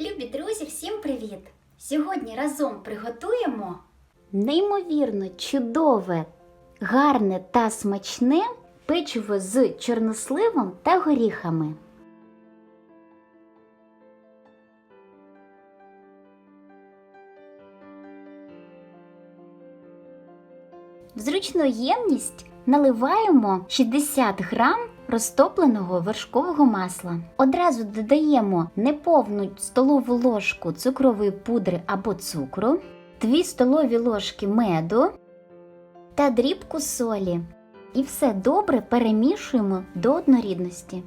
Любі друзі, всім привіт! Сьогодні разом приготуємо неймовірно чудове, гарне та смачне печиво з чорносливом та горіхами. В зручну ємність наливаємо 60 грам розтопленого вершкового масла. Одразу додаємо неповну столову ложку цукрової пудри або цукру, 2 столові ложки меду та дрібку солі. І все добре перемішуємо до однорідності.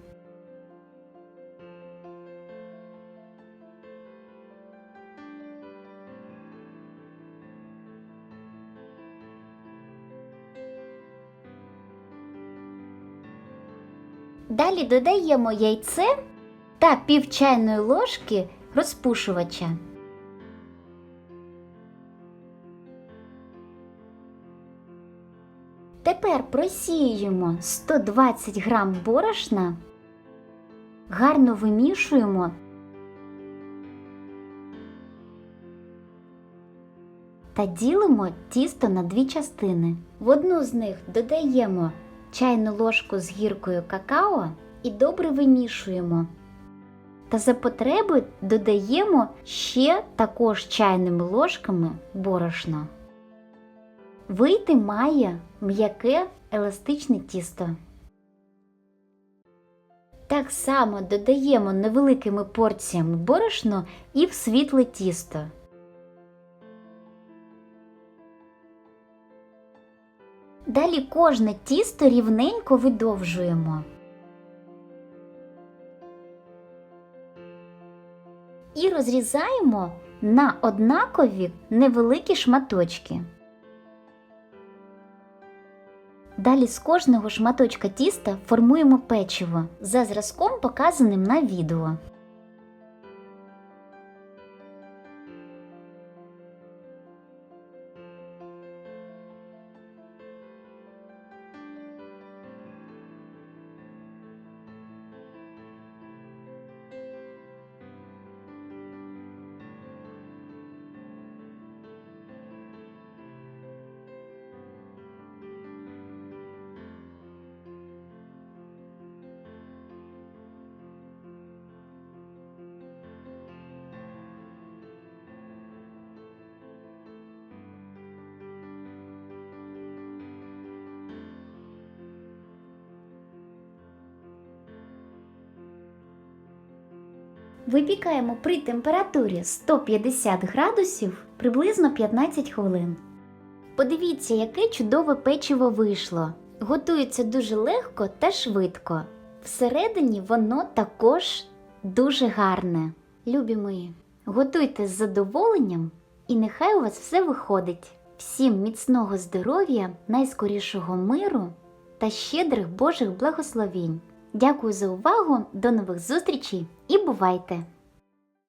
Далі додаємо яйце та пів чайної ложки розпушувача. Тепер просіюємо 120 грам борошна, гарно вимішуємо та ділимо тісто на дві частини. В одну з них додаємо чайну ложку з гіркою какао і добре вимішуємо. Та за потреби додаємо ще також чайними ложками борошна. Вийти має м'яке еластичне тісто. Так само додаємо невеликими порціями борошно і в світле тісто. Далі кожне тісто рівненько видовжуємо. І розрізаємо на однакові невеликі шматочки. Далі з кожного шматочка тіста формуємо печиво за зразком, показаним на відео. Випікаємо при температурі 150 градусів приблизно 15 хвилин. Подивіться, яке чудове печиво вийшло. Готується дуже легко та швидко. Всередині воно також дуже гарне. Любі мої, готуйте з задоволенням і нехай у вас все виходить. Всім міцного здоров'я, найскорішого миру та щедрих Божих благословінь. Дякую за увагу, до нових зустрічей і бувайте!